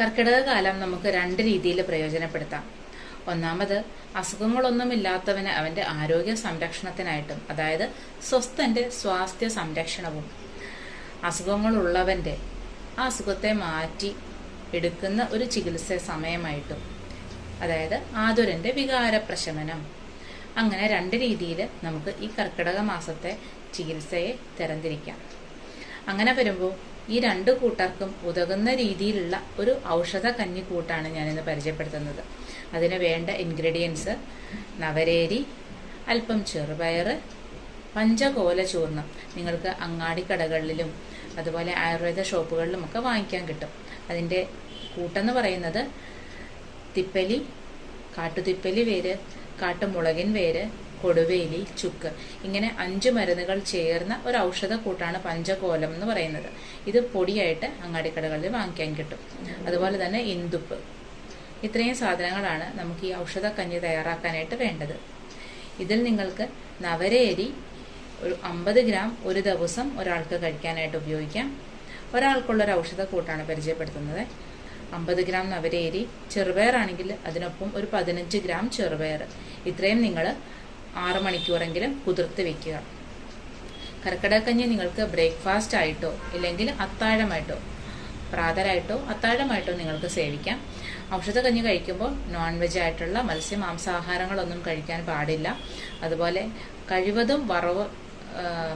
കർക്കിടക കാലം നമുക്ക് രണ്ട് രീതിയിൽ പ്രയോജനപ്പെടുത്താം. ഒന്നാമത് അസുഖങ്ങളൊന്നുമില്ലാത്തവന് അവന്റെ ആരോഗ്യ സംരക്ഷണത്തിനായിട്ടും അതായത് സ്വസ്ഥന്റെ സ്വാസ്ഥ്യ സംരക്ഷണവും. അസുഖങ്ങളുള്ളവന്റെ ആ അസുഖത്തെ മാറ്റി എടുക്കുന്ന ഒരു ചികിത്സ സമയമായിട്ടും അതായത് ആതുരന്റെ വികാരപ്രശമനം. അങ്ങനെ രണ്ട് രീതിയിൽ നമുക്ക് ഈ കർക്കിടക മാസത്തെ ചികിത്സയെ തരംതിരിക്കാം. അങ്ങനെ വരുമ്പോൾ ഈ രണ്ട് കൂട്ടർക്കും ഉതകുന്ന രീതിയിലുള്ള ഒരു ഔഷധ കഞ്ഞിക്കൂട്ടാണ് ഞാനിന്ന് പരിചയപ്പെടുത്തുന്നത്. അതിന് വേണ്ട ഇൻഗ്രീഡിയൻസ് നവരേരി അല്പം ചെറുപയർ പഞ്ചകോല ചൂർണം നിങ്ങൾക്ക് അങ്ങാടിക്കടകളിലും അതുപോലെ ആയുർവേദ ഷോപ്പുകളിലും ഒക്കെ വാങ്ങിക്കാൻ കിട്ടും. അതിന്റെ കൂട്ടെന്ന് പറയുന്നത് തിപ്പലി കാട്ടുതിപ്പലി വേര് കാട്ടുമുളകിൻ വേര് കൊടുവേലി ചുക്ക് ഇങ്ങനെ അഞ്ച് മരുന്നുകൾ ചേർന്ന ഒരു ഔഷധ കൂട്ടാണ് പഞ്ചകോലം എന്ന് പറയുന്നത്. ഇത് പൊടിയായിട്ട് അങ്ങാടിക്കടകളിൽ വാങ്ങിക്കാൻ കിട്ടും. അതുപോലെ തന്നെ ഇന്ദുപ്പ്. ഇത്രയും സാധനങ്ങളാണ് നമുക്ക് ഈ ഔഷധ കഞ്ഞി തയ്യാറാക്കാനായിട്ട് വേണ്ടത്. ഇതിൽ നിങ്ങൾക്ക് നവരേരി ഒരു അമ്പത് ഗ്രാം ഒരു ദിവസം ഒരാൾക്ക് കഴിക്കാനായിട്ട് ഉപയോഗിക്കാം. ഒരാൾക്കുള്ള ഒരു ഔഷധ കൂട്ടാണ് പരിചയപ്പെടുത്തുന്നത്. അമ്പത് ഗ്രാം നവരേരി ചെറുപയറാണെങ്കിൽ അതിനൊപ്പം ഒരു പതിനഞ്ച് ഗ്രാം ചെറുപയർ. ഇത്രയും നിങ്ങൾ ആറ് മണിക്കൂറെങ്കിലും കുതിർത്ത് വെക്കുക. കർക്കിടകഞ്ഞി നിങ്ങൾക്ക് ബ്രേക്ക്ഫാസ്റ്റ് ആയിട്ടോ ഇല്ലെങ്കിൽ അത്താഴമായിട്ടോ പ്രാതലായിട്ടോ അത്താഴമായിട്ടോ നിങ്ങൾക്ക് സേവിക്കാം. ഔഷധക്കഞ്ഞി കഴിക്കുമ്പോൾ നോൺ വെജ് ആയിട്ടുള്ള മത്സ്യ മാംസാഹാരങ്ങളൊന്നും കഴിക്കാൻ പാടില്ല. അതുപോലെ കഴിവതും വറവ്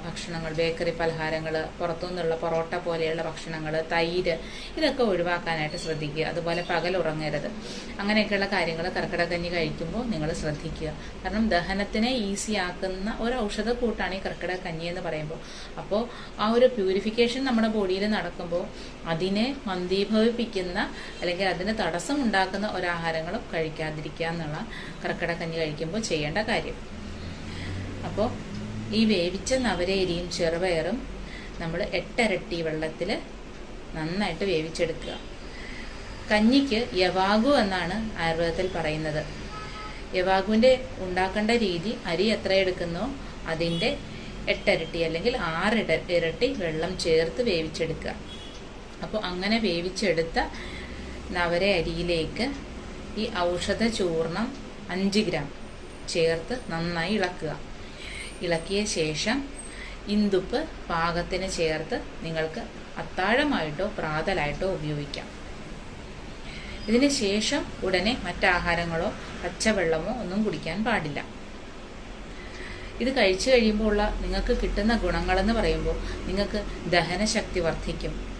ഭക്ഷണങ്ങൾ ബേക്കറി പലഹാരങ്ങൾ പുറത്തുനിന്നുള്ള പൊറോട്ട പോലെയുള്ള ഭക്ഷണങ്ങൾ തൈര് ഇതൊക്കെ ഒഴിവാക്കാനായിട്ട് ശ്രദ്ധിക്കുക. അതുപോലെ പകൽ ഉറങ്ങരുത്. അങ്ങനെയൊക്കെയുള്ള കാര്യങ്ങൾ കർക്കിടകഞ്ഞി കഴിക്കുമ്പോൾ നിങ്ങൾ ശ്രദ്ധിക്കുക. കാരണം ദഹനത്തിനെ ഈസി ആക്കുന്ന ഒരു ഔഷധ കൂട്ടാണ് ഈ കർക്കിടക കഞ്ഞി എന്ന് പറയുമ്പോൾ. അപ്പോൾ ആ ഒരു പ്യൂരിഫിക്കേഷൻ നമ്മുടെ ബോഡിയിൽ നടക്കുമ്പോൾ അതിനെ മന്ദീഭവിപ്പിക്കുന്ന അല്ലെങ്കിൽ അതിന് തടസ്സം ഉണ്ടാക്കുന്ന ഒരാഹാരങ്ങളും കഴിക്കാതിരിക്കുക എന്നുള്ള കർക്കിടക കഞ്ഞി കഴിക്കുമ്പോൾ ചെയ്യേണ്ട കാര്യം. അപ്പോൾ ഈ വേവിച്ച നവരേരിയും ചെറുപയറും നമ്മൾ എട്ടരട്ടി വെള്ളത്തിൽ നന്നായിട്ട് വേവിച്ചെടുക്കുക. കഞ്ഞിക്ക് യവാഗു എന്നാണ് ആയുർവേദത്തിൽ പറയുന്നത്. യവാഗുവിന്റെ ഉണ്ടാക്കേണ്ട രീതി അരി എത്ര എടുക്കുന്നോ അതിന്റെ എട്ടരട്ടി അല്ലെങ്കിൽ ആറിട ഇരട്ടി വെള്ളം ചേർത്ത് വേവിച്ചെടുക്കുക. അപ്പോൾ അങ്ങനെ വേവിച്ചെടുത്ത നവര അരിയിലേക്ക് ഈ ഔഷധ ചൂർണം അഞ്ച് ഗ്രാം ചേർത്ത് നന്നായി ഇളക്കുക. ഇളക്കിയ ശേഷം ഇന്ദുപ്പ് പാകത്തിന് ചേർത്ത് നിങ്ങൾക്ക് അത്താഴമായിട്ടോ പ്രാതലായിട്ടോ ഉപയോഗിക്കാം. ഇതിന് ശേഷം ഉടനെ മറ്റാഹാരങ്ങളോ പച്ചവെള്ളമോ ഒന്നും കുടിക്കാൻ പാടില്ല. ഇത് കഴിച്ചു കഴിയുമ്പോൾ ഉള്ള നിങ്ങൾക്ക് കിട്ടുന്ന ഗുണങ്ങളെന്ന് പറയുമ്പോൾ നിങ്ങൾക്ക് ദഹനശക്തി വർദ്ധിക്കും.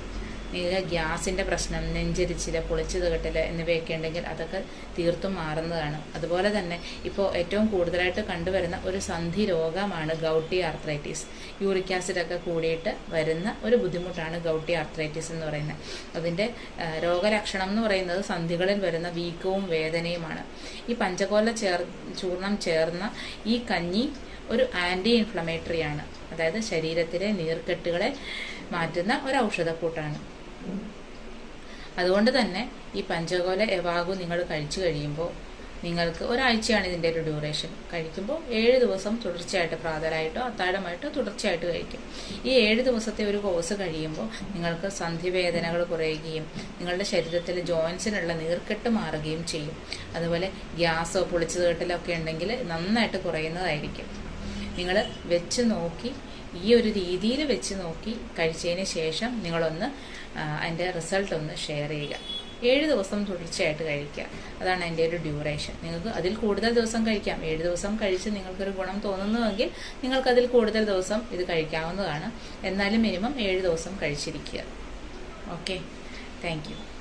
നിങ്ങൾക്ക് ഗ്യാസിന്റെ പ്രശ്നം നെഞ്ചരിച്ചിൽ പൊളിച്ചു തീട്ടൽ എന്നിവയൊക്കെ ഉണ്ടെങ്കിൽ അതൊക്കെ തീർത്തും മാറുന്നതാണ്. അതുപോലെ തന്നെ ഇപ്പോൾ ഏറ്റവും കൂടുതലായിട്ട് കണ്ടുവരുന്ന ഒരു സന്ധി രോഗമാണ് ഗൗട്ടി ആർത്രൈറ്റിസ്. യൂറിക് ആസിഡൊക്കെ കൂടിയിട്ട് വരുന്ന ഒരു ബുദ്ധിമുട്ടാണ് ഗൗട്ടി ആർത്രൈറ്റിസ് എന്ന് പറയുന്നത്. അതിന്റെ രോഗലക്ഷണം എന്ന് പറയുന്നത് സന്ധികളിൽ വരുന്ന വീക്കവും വേദനയുമാണ്. ഈ പഞ്ചകോല ചേർ ചൂർണം ചേർന്ന ഈ കഞ്ഞി ഒരു ആന്റി ഇൻഫ്ലമേറ്ററി ആണ്. അതായത് ശരീരത്തിലെ നീർക്കെട്ടുകളെ മാറ്റുന്ന ഒരു ഔഷധക്കൂട്ടാണ്. അതുകൊണ്ട് തന്നെ ഈ പഞ്ചകോല എവാഗു നിങ്ങൾ കഴിച്ചു കഴിയുമ്പോൾ നിങ്ങൾക്ക് ഒരാഴ്ചയാണ് ഇതിന്റെ ഒരു ഡ്യൂറേഷൻ കഴിക്കുമ്പോൾ ഏഴ് ദിവസം തുടർച്ചയായിട്ട് പ്രാതലായിട്ടോ അത്താഴമായിട്ടോ തുടർച്ചയായിട്ട് കഴിക്കും. ഈ ഏഴ് ദിവസത്തെ ഒരു കോഴ്സ് കഴിയുമ്പോൾ നിങ്ങൾക്ക് സന്ധിവേദനകൾ കുറയുകയും നിങ്ങളുടെ ശരീരത്തിലെ ജോയിൻസിനുള്ള നീർക്കെട്ട് മാറുകയും ചെയ്യും. അതുപോലെ ഗ്യാസോ പൊളിച്ചു കേട്ടലോ ഒക്കെ ഉണ്ടെങ്കിൽ നന്നായിട്ട് കുറയുന്നതായിരിക്കും. നിങ്ങൾ വെച്ച് നോക്കി ഈ ഒരു രീതിയിൽ വെച്ച് നോക്കി കഴിച്ചതിന് ശേഷം നിങ്ങളൊന്ന് അതിന്റെ റിസൾട്ട് ഒന്ന് ഷെയർ ചെയ്യുക. ഏഴ് ദിവസം തുടർച്ചയായിട്ട് കഴിക്കുക. അതാണ് അതിന്റെ ഒരു ഡ്യൂറേഷൻ നിങ്ങൾക്ക് അതിൽ കൂടുതൽ ദിവസം കഴിക്കാം. ഏഴ് ദിവസം കഴിച്ച് നിങ്ങൾക്കൊരു ഗുണം തോന്നുന്നുവെങ്കിൽ നിങ്ങൾക്ക് അതിൽ കൂടുതൽ ദിവസം ഇത് കഴിക്കാവുന്നതാണ്. എന്നാലും മിനിമം ഏഴ് ദിവസം കഴിച്ചിരിക്കുക. Okay thank